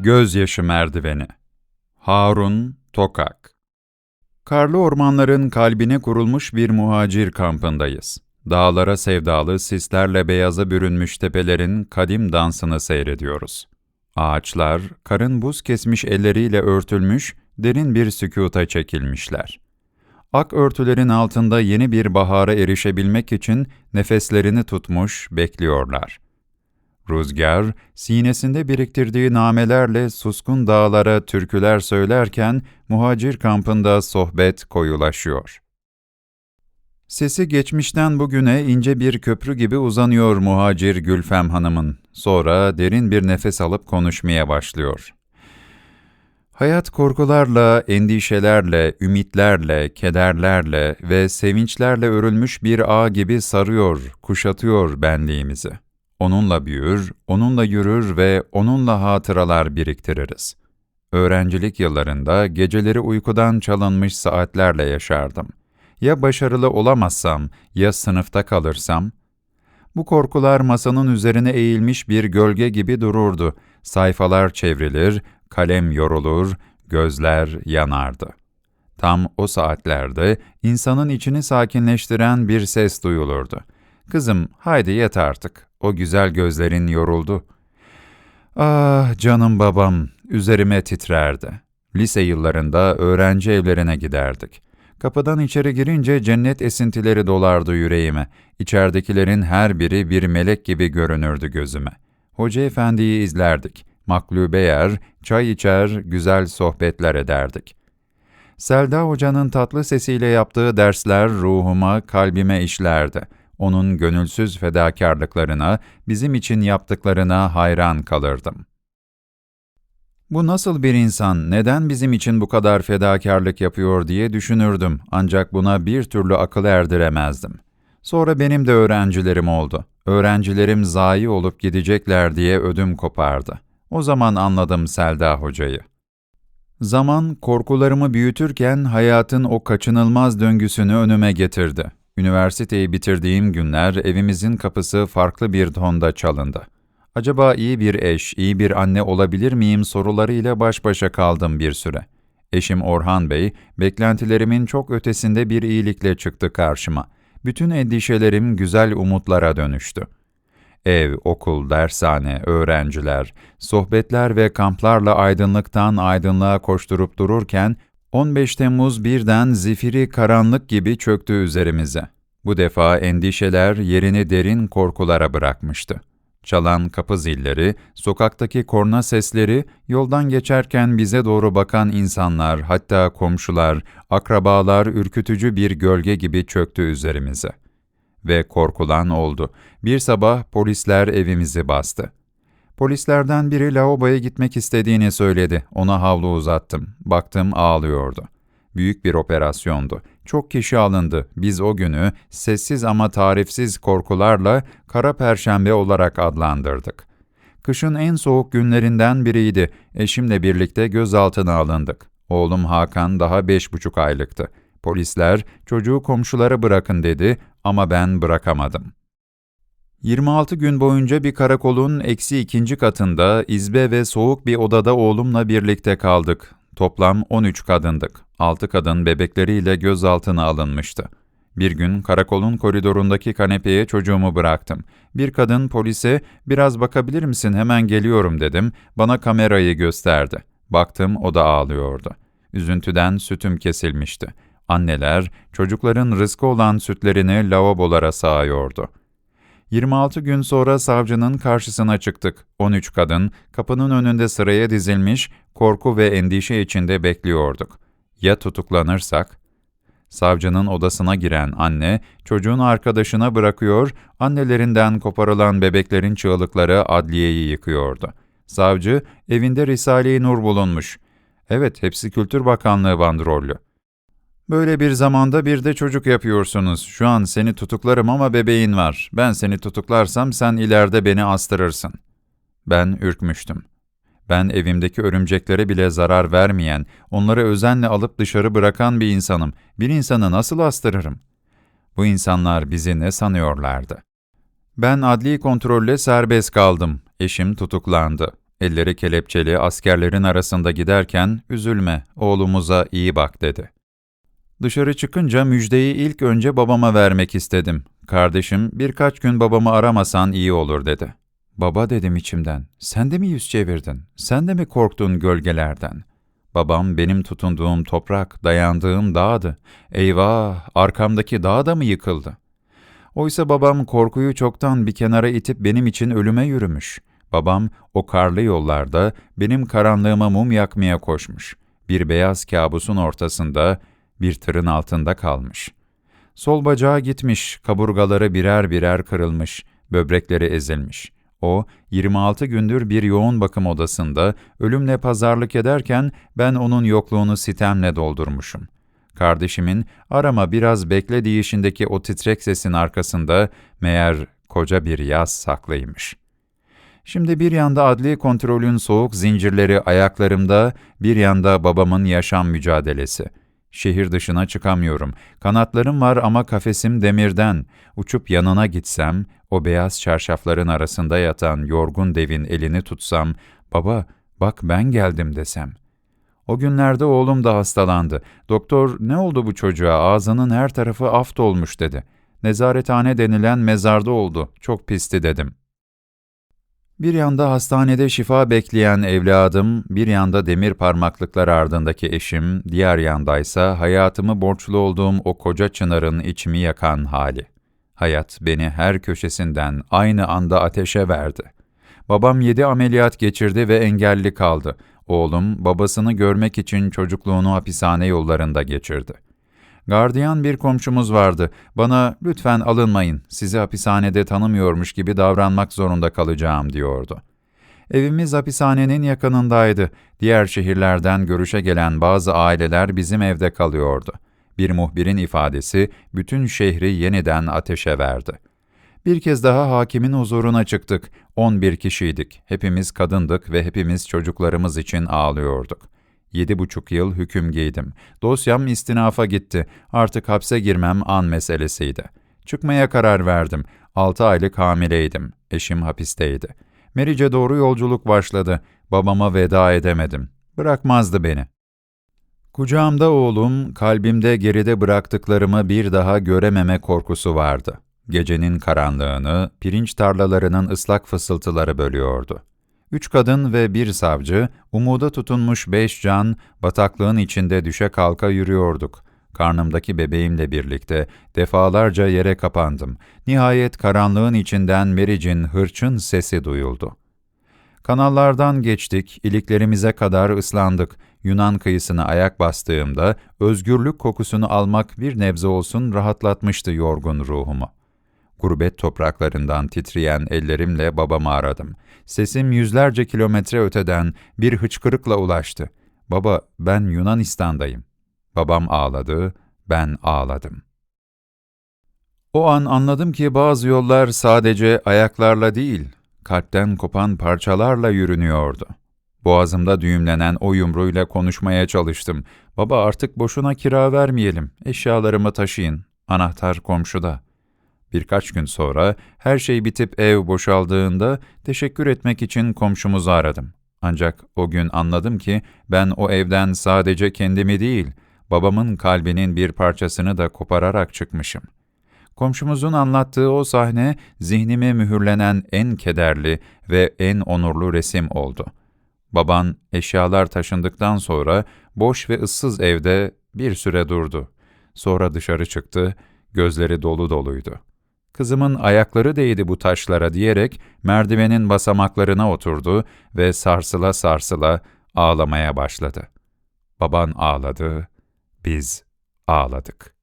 Gözyaşı Merdiveni Harun Tokak Karlı ormanların kalbine kurulmuş bir muhacir kampındayız. Dağlara sevdalı, sislerle beyaza bürünmüş tepelerin kadim dansını seyrediyoruz. Ağaçlar, karın buz kesmiş elleriyle örtülmüş, derin bir sükuta çekilmişler. Ak örtülerin altında yeni bir bahara erişebilmek için nefeslerini tutmuş, bekliyorlar.'' Rüzgar, sinesinde biriktirdiği namelerle suskun dağlara türküler söylerken muhacir kampında sohbet koyulaşıyor. Sesi geçmişten bugüne ince bir köprü gibi uzanıyor muhacir Gülfem Hanım'ın. Sonra derin bir nefes alıp konuşmaya başlıyor. Hayat korkularla, endişelerle, ümitlerle, kederlerle ve sevinçlerle örülmüş bir ağ gibi sarıyor, kuşatıyor benliğimizi.'' Onunla büyür, onunla yürür ve onunla hatıralar biriktiririz. Öğrencilik yıllarında geceleri uykudan çalınmış saatlerle yaşardım. Ya başarılı olamazsam, ya sınıfta kalırsam? Bu korkular masanın üzerine eğilmiş bir gölge gibi dururdu. Sayfalar çevrilir, kalem yorulur, gözler yanardı. Tam o saatlerde insanın içini sakinleştiren bir ses duyulurdu. ''Kızım, haydi yet artık, o güzel gözlerin yoruldu. Ah canım babam, üzerime titrerdi. Lise yıllarında öğrenci evlerine giderdik. Kapıdan içeri girince cennet esintileri dolardı yüreğime. İçeridekilerin her biri bir melek gibi görünürdü gözüme. Hoca efendiyi izlerdik. Maklube yer, çay içer, güzel sohbetler ederdik. Selda hocanın tatlı sesiyle yaptığı dersler ruhuma, kalbime işlerdi onun gönülsüz fedakarlıklarına, bizim için yaptıklarına hayran kalırdım. Bu nasıl bir insan, neden bizim için bu kadar fedakarlık yapıyor diye düşünürdüm ancak buna bir türlü akıl erdiremezdim. Sonra benim de öğrencilerim oldu. Öğrencilerim zayi olup gidecekler diye ödüm kopardı. O zaman anladım Selda Hoca'yı. Zaman korkularımı büyütürken hayatın o kaçınılmaz döngüsünü önüme getirdi. Üniversiteyi bitirdiğim günler evimizin kapısı farklı bir tonda çalındı. Acaba iyi bir eş, iyi bir anne olabilir miyim sorularıyla baş başa kaldım bir süre. Eşim Orhan Bey, beklentilerimin çok ötesinde bir iyilikle çıktı karşıma. Bütün endişelerim güzel umutlara dönüştü. Ev, okul, dershane, öğrenciler, sohbetler ve kamplarla aydınlıktan aydınlığa koşturup dururken 15 Temmuz birden zifiri karanlık gibi çöktü üzerimize. Bu defa endişeler yerini derin korkulara bırakmıştı. Çalan kapı zilleri, sokaktaki korna sesleri, yoldan geçerken bize doğru bakan insanlar, hatta komşular, akrabalar ürkütücü bir gölge gibi çöktü üzerimize. Ve korkulan oldu. Bir sabah polisler evimizi bastı. Polislerden biri lavaboya gitmek istediğini söyledi. Ona havlu uzattım. Baktım ağlıyordu. Büyük bir operasyondu. Çok kişi alındı. Biz o günü sessiz ama tarifsiz korkularla Kara Perşembe olarak adlandırdık. Kışın en soğuk günlerinden biriydi. Eşimle birlikte gözaltına alındık. Oğlum Hakan daha beş buçuk aylıktı. Polisler çocuğu komşulara bırakın dedi ama ben bırakamadım. 26 gün boyunca bir karakolun eksi ikinci katında izbe ve soğuk bir odada oğlumla birlikte kaldık. Toplam 13 kadındık. 6 kadın bebekleriyle gözaltına alınmıştı. Bir gün karakolun koridorundaki kanepeye çocuğumu bıraktım. Bir kadın polise biraz bakabilir misin hemen geliyorum dedim. Bana kamerayı gösterdi. Baktım o da ağlıyordu. Üzüntüden sütüm kesilmişti. Anneler çocukların rızkı olan sütlerini lavabolara sağıyordu. 26 gün sonra savcının karşısına çıktık. 13 kadın kapının önünde sıraya dizilmiş, korku ve endişe içinde bekliyorduk. Ya tutuklanırsak? Savcının odasına giren anne, çocuğun arkadaşına bırakıyor, annelerinden koparılan bebeklerin çığlıkları adliyeyi yıkıyordu. Savcı, evinde Risale-i Nur bulunmuş. Evet, hepsi Kültür Bakanlığı bandrollü. Böyle bir zamanda bir de çocuk yapıyorsunuz. Şu an seni tutuklarım ama bebeğin var. Ben seni tutuklarsam sen ileride beni astırırsın. Ben ürkmüştüm. Ben evimdeki örümceklere bile zarar vermeyen, onları özenle alıp dışarı bırakan bir insanım. Bir insanı nasıl astırırım? Bu insanlar bizi ne sanıyorlardı? Ben adli kontrolle serbest kaldım. Eşim tutuklandı. Elleri kelepçeli askerlerin arasında giderken, üzülme, oğlumuza iyi bak dedi. Dışarı çıkınca müjdeyi ilk önce babama vermek istedim. Kardeşim, birkaç gün babamı aramasan iyi olur dedi. Baba dedim içimden, sen de mi yüz çevirdin? Sen de mi korktun gölgelerden? Babam benim tutunduğum toprak, dayandığım dağdı. Eyvah, arkamdaki dağ da mı yıkıldı? Oysa babam korkuyu çoktan bir kenara itip benim için ölüme yürümüş. Babam o karlı yollarda benim karanlığıma mum yakmaya koşmuş. Bir beyaz kabusun ortasında, bir tırın altında kalmış. Sol bacağı gitmiş, kaburgaları birer birer kırılmış, böbrekleri ezilmiş. O, 26 gündür bir yoğun bakım odasında ölümle pazarlık ederken ben onun yokluğunu sitemle doldurmuşum. Kardeşimin arama biraz bekle deyişindeki o titrek sesin arkasında meğer koca bir yaz saklıymış. Şimdi bir yanda adli kontrolün soğuk zincirleri ayaklarımda, bir yanda babamın yaşam mücadelesi. Şehir dışına çıkamıyorum. Kanatlarım var ama kafesim demirden. Uçup yanına gitsem, o beyaz çarşafların arasında yatan yorgun devin elini tutsam, baba bak ben geldim desem. O günlerde oğlum da hastalandı. Doktor ne oldu bu çocuğa ağzının her tarafı aft olmuş dedi. Nezarethane denilen mezarda oldu. Çok pisti dedim. Bir yanda hastanede şifa bekleyen evladım, bir yanda demir parmaklıklar ardındaki eşim, diğer yandaysa hayatımı borçlu olduğum o koca çınarın içimi yakan hali. Hayat beni her köşesinden aynı anda ateşe verdi. Babam yedi ameliyat geçirdi ve engelli kaldı. Oğlum babasını görmek için çocukluğunu hapishane yollarında geçirdi. Gardiyan bir komşumuz vardı. Bana lütfen alınmayın, sizi hapishanede tanımıyormuş gibi davranmak zorunda kalacağım diyordu. Evimiz hapishanenin yakınındaydı. Diğer şehirlerden görüşe gelen bazı aileler bizim evde kalıyordu. Bir muhbirin ifadesi bütün şehri yeniden ateşe verdi. Bir kez daha hakimin huzuruna çıktık. 11 kişiydik. Hepimiz kadındık ve hepimiz çocuklarımız için ağlıyorduk. Yedi buçuk yıl hüküm giydim. Dosyam istinafa gitti. Artık hapse girmem an meselesiydi. Çıkmaya karar verdim. Altı aylık hamileydim. Eşim hapisteydi. Meriç'e doğru yolculuk başladı. Babama veda edemedim. Bırakmazdı beni. Kucağımda oğlum, kalbimde geride bıraktıklarımı bir daha görememe korkusu vardı. Gecenin karanlığını, pirinç tarlalarının ıslak fısıltıları bölüyordu. Üç kadın ve bir savcı, umuda tutunmuş beş can, bataklığın içinde düşe kalka yürüyorduk. Karnımdaki bebeğimle birlikte defalarca yere kapandım. Nihayet karanlığın içinden Meric'in hırçın sesi duyuldu. Kanallardan geçtik, iliklerimize kadar ıslandık. Yunan kıyısına ayak bastığımda özgürlük kokusunu almak bir nebze olsun rahatlatmıştı yorgun ruhumu. Gurbet topraklarından titreyen ellerimle babamı aradım. Sesim yüzlerce kilometre öteden bir hıçkırıkla ulaştı. Baba, ben Yunanistan'dayım. Babam ağladı, ben ağladım. O an anladım ki bazı yollar sadece ayaklarla değil, kalpten kopan parçalarla yürünüyordu. Boğazımda düğümlenen o yumruğuyla konuşmaya çalıştım. Baba artık boşuna kira vermeyelim, eşyalarımı taşıyın, anahtar komşuda.'' Birkaç gün sonra her şey bitip ev boşaldığında teşekkür etmek için komşumuzu aradım. Ancak o gün anladım ki ben o evden sadece kendimi değil, babamın kalbinin bir parçasını da kopararak çıkmışım. Komşumuzun anlattığı o sahne zihnime mühürlenen en kederli ve en onurlu resim oldu. Baban eşyalar taşındıktan sonra boş ve ıssız evde bir süre durdu. Sonra dışarı çıktı, gözleri dolu doluydu. Kızımın ayakları değdi bu taşlara diyerek merdivenin basamaklarına oturdu ve sarsıla sarsıla ağlamaya başladı. Baban ağladı, biz ağladık.''